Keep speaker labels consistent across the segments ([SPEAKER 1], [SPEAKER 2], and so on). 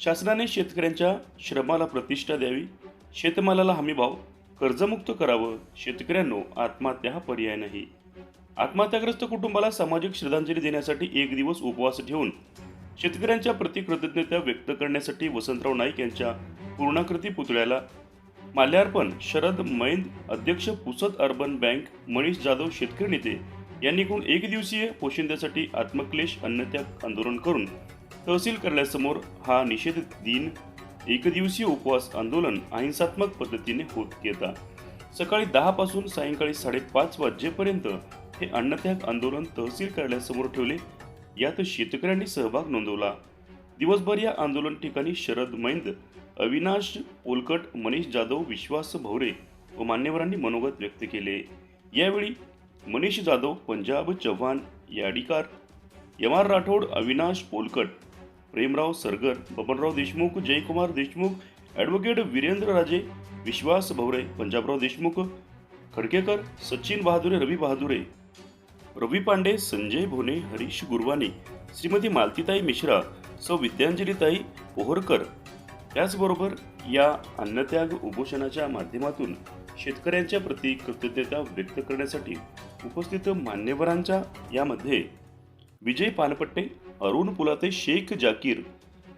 [SPEAKER 1] शासनाने शेतकऱ्यांच्या श्रमाला प्रतिष्ठा द्यावी शेतमालाला हमीभाव कर्जमुक्त करावं शेतकऱ्यांनो आत्महत्या हा पर्याय नाही. आत्महत्याग्रस्त कुटुंबाला सामाजिक श्रद्धांजली देण्यासाठी एक दिवस उपवास ठेवून शेतकऱ्यांच्या प्रति कृतज्ञता व्यक्त करण्यासाठी वसंतराव नाईक यांच्या पूर्णाकृती पुतळ्याला माल्यार्पण शरद मैंद अध्यक्ष पुसद अर्बन बँक मनीष जाधव शेतकरी नेते यांनीकडून एक दिवसीय पोशिंद्यासाठी आत्मक्लेश अन्नत्याग आंदोलन करून तहसील कार्यालयासमोर हा निषेध दिन एकदिवसीय उपवास आंदोलन अहिंसात्मक पद्धतीने होत गेला. सकाळी दहापासून सायंकाळी साडेपाच वाजेपर्यंत हे अन्नत्याग आंदोलन तहसील कार्यालयासमोर ठेवले. यात शेतकऱ्यांनी सहभाग नोंदवला. दिवसभर या आंदोलन ठिकाणी शरद मैंद अविनाश पोलकट मनीष जाधव विश्वास भवरे व मान्यवरांनी मनोगत व्यक्त केले. यावेळी मनीष जाधव पंजाब चव्हाण याडीकार यमार राठोड अविनाश पोलकट प्रेमराव सरगर बबनराव देशमुख जयकुमार देशमुख ॲडव्होकेट वीरेंद्र राजे विश्वास भवरे पंजाबराव देशमुख खडकेकर सचिन बहादुरे रवी बहादुरे रवी पांडे संजय भोने हरीश गुरवानी श्रीमती मालतीताई मिश्रा सौ विद्यांजलीताई पोहरकर. त्याचबरोबर या अन्नत्याग उपोषणाच्या माध्यमातून शेतकऱ्यांच्या प्रती कृतज्ञता व्यक्त करण्यासाठी उपस्थित मान्यवरांच्या यामध्ये विजय पानपट्टे अरुण पुलाते शेख जाकीर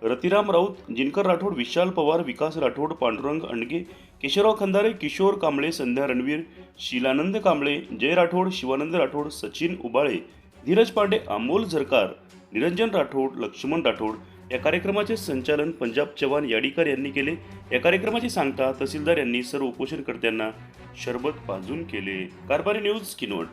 [SPEAKER 1] रतिराम राऊत जिनकर राठोड विशाल पवार विकास राठोड पांडुरंग अंडगे केशवराव खंदारे किशोर कांबळे संध्या रणवीर शिलानंद कांबळे जय राठोड शिवानंद राठोड सचिन उबाळे धीरज पांडे अमोल झरकार निरंजन राठोड लक्ष्मण राठोड या कार्यक्रमाचे संचालन पंजाब चव्हाण याडीकर यांनी केले. या कार्यक्रमाची सांगता तहसीलदार यांनी सर्व उपोषणकर्त्यांना शरबत पाजून केले. कारभारी न्यूज किनवट.